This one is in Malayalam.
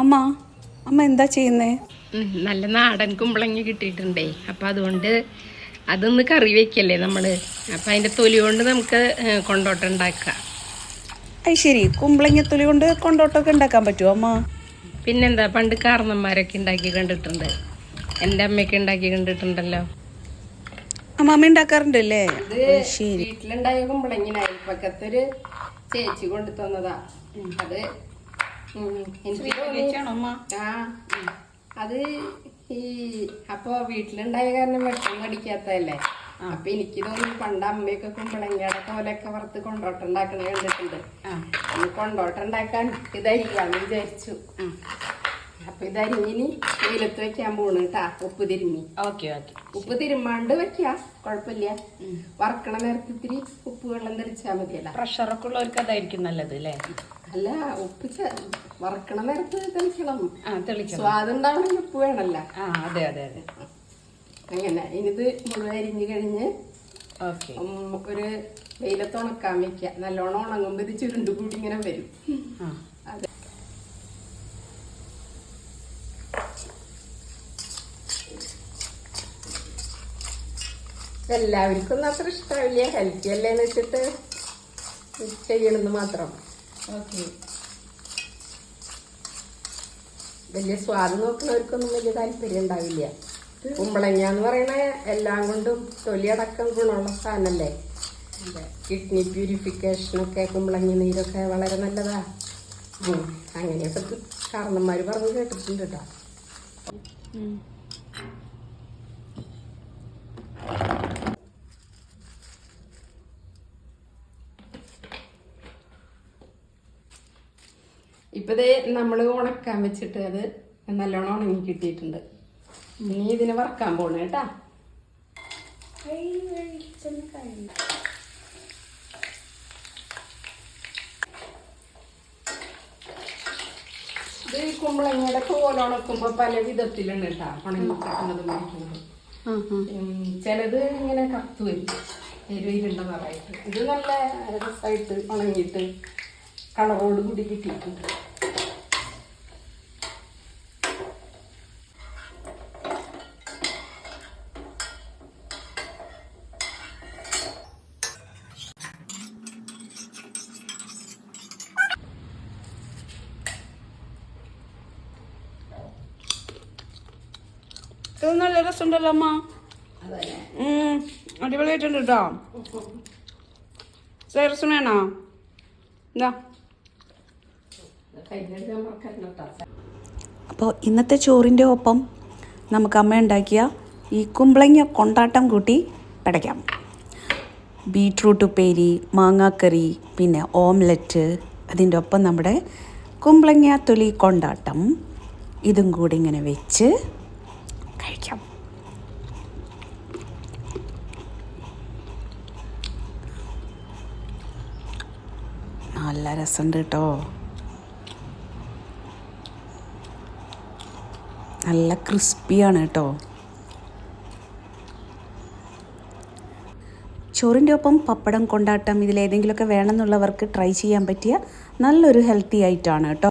അമ്മ അമ്മ എന്താ ചെയ്യുന്നേ? നല്ല നാടൻ കുമ്പളങ്ങി കിട്ടിയിട്ടുണ്ടേ. അപ്പം അതുകൊണ്ട് അതൊന്ന് കറി വെക്കല്ലേ നമ്മൾ അപ്പം അതിന്റെ തൊലി കൊണ്ട് നമുക്ക് കൊണ്ടോട്ടം ഉണ്ടാക്കാം. അത് ശരി. കുമ്പളങ്ങത്തൊലി കൊണ്ട് കൊണ്ടോട്ടൊക്കെ ഉണ്ടാക്കാൻ പറ്റുമോ അമ്മ? പിന്നെന്താ പണ്ട് കാർന്നന്മാരൊക്കെ ഉണ്ടാക്കി കണ്ടിട്ടുണ്ട്. എന്റെ അമ്മയൊക്കെ ഉണ്ടാക്കി കണ്ടിട്ടുണ്ടല്ലോ. അമ്മ ഉണ്ടാക്കാറുണ്ടല്ലേ ഇത് വീട്ടിലുണ്ടായ കുമ്പളങ്ങിനായി പക്കത്തൊരു ചേച്ചി കൊണ്ടു തന്നതാ അത് അത് ഈ അപ്പൊ വീട്ടിലുണ്ടായ കാരണം വെട്ടം കടിക്കാത്തതല്ലേ അപ്പൊ എനിക്ക് തോന്നി പണ്ട് അമ്മയൊക്കെ കുമ്പളങ്ങയുടെ തോലൊക്കെ വറുത്ത് കൊണ്ടോട്ടം ഉണ്ടാക്കണ കണ്ടിട്ടുണ്ട് കൊണ്ടോട്ടം ഉണ്ടാക്കാൻ ഇതരിക്കാന്ന് വിചാരിച്ചു. അപ്പൊ ഇതരിഞ്ഞിനി വെയിലത്ത് വെക്കാൻ പോണ് കേട്ടാ ഉപ്പ് തിരുമ്മി. Okay okay. ഉപ്പ് തിരുമ്മാണ്ട് വെക്ക കുഴപ്പമില്ല വറക്കണ നേരത്തെ ഇത്തിരി ഉപ്പ് വെള്ളം തെളിച്ചാ മതിയല്ല. പ്രഷറൊക്കെ ഉള്ളവർക്ക് അതായിരിക്കും നല്ലത് അല്ലേ അല്ല ഉപ്പ് ചെ- വറക്കണ നേരത്ത് തെളിക്കണം. ആ തെളിക്കണം. സ്വാദ് ഉണ്ടാവണമെങ്കിൽ ഉപ്പ് വേണമല്ല. ആ അതെ അതെ അതെ. അങ്ങനെ ഇനിത് മുഴുവൻ അരിഞ്ഞു കഴിഞ്ഞ് ഓക്കെ. ഒരു വെയിലത്ത് ഉണക്കാൻ വെക്കുക. നല്ലോണം ഉണങ്ങുമ്പോൾ ഇത് ചുരുണ്ട് കൂടി ഇങ്ങനെ വരും. അതെ. എല്ലാവർക്കും അത്ര ഇഷ്ടാവില്ല? ഹെൽത്തി അല്ലേന്ന് വെച്ചിട്ട് ചെയ്യണമെന്ന് മാത്രം. ഓക്കെ. വലിയ സ്വാദ് നോക്കുന്നവർക്കൊന്നും വലിയ താല്പര്യം ഉണ്ടാവില്ല. കുമ്പളങ്ങ എന്ന് പറയണ എല്ലാം കൊണ്ടും തൊലിയടക്കം ഗുണമുള്ള സാധനല്ലേ? കിഡ്നി പ്യൂരിഫിക്കേഷനൊക്കെ കുമ്പളങ്ങ നീരൊക്കെ വളരെ നല്ലതാ. അങ്ങനെയൊക്കെ കാരണന്മാര് പറഞ്ഞു കേട്ടിട്ടുണ്ട് കേട്ടോ ഇപ്പതേ നമ്മൾ ഉണക്കാൻ വെച്ചിട്ട് അത് നല്ലോണം ഉണങ്ങി കിട്ടിയിട്ടുണ്ട്. ഇനി ഇതിനെ വറക്കാൻ പോണേ കേട്ടാ. ഇത് കുമ്പളങ്ങയുടെ കോല ഉണക്കുമ്പോ പല വിധത്തിലുണ്ട് കേട്ടാ ഉണങ്ങി കിട്ടുന്നത് മരിക്കുന്നത് ചിലത് ഇങ്ങനെ കത്തു വരും എരുവിരുണ്ട നിറയിട്ട് ഇത് നല്ല രസമായിട്ട് ഉണങ്ങിയിട്ട് കളറോട് കൂടി കിട്ടിയിട്ടുണ്ട്. ഇത് നല്ല രസമുണ്ടല്ലോ അമ്മ. അടിപൊളിയായിട്ടുണ്ട് കേട്ടോ. സൈറസും വേണോ? എന്താ അപ്പോൾ ഇന്നത്തെ ചോറിന്റെ ഒപ്പം നമുക്ക് അമ്മ ഉണ്ടാക്കിയ ഈ കുമ്പളങ്ങ കൊണ്ടാട്ടം കൂട്ടി പടയ്ക്കാം. ബീട്രൂട്ട് ഉപ്പേരി മാങ്ങാക്കറി പിന്നെ ഓംലെറ്റ് അതിന്റെ ഒപ്പം നമ്മുടെ കുമ്പളങ്ങ തൊലി കൊണ്ടാട്ടം. ഇതും കൂടി ഇങ്ങനെ വെച്ച് കഴിക്കാം. നല്ല രസമുണ്ട് കേട്ടോ. നല്ല ക്രിസ്പിയാണ് കേട്ടോ. ചോറിന്റെ ഒപ്പം പപ്പടം കൊണ്ടാട്ടം ഇതിലേതെങ്കിലുമൊക്കെ വേണമെന്നുള്ളവർക്ക് ട്രൈ ചെയ്യാൻ പറ്റിയ നല്ലൊരു ഹെൽത്തി ആയിട്ടാണ് കേട്ടോ.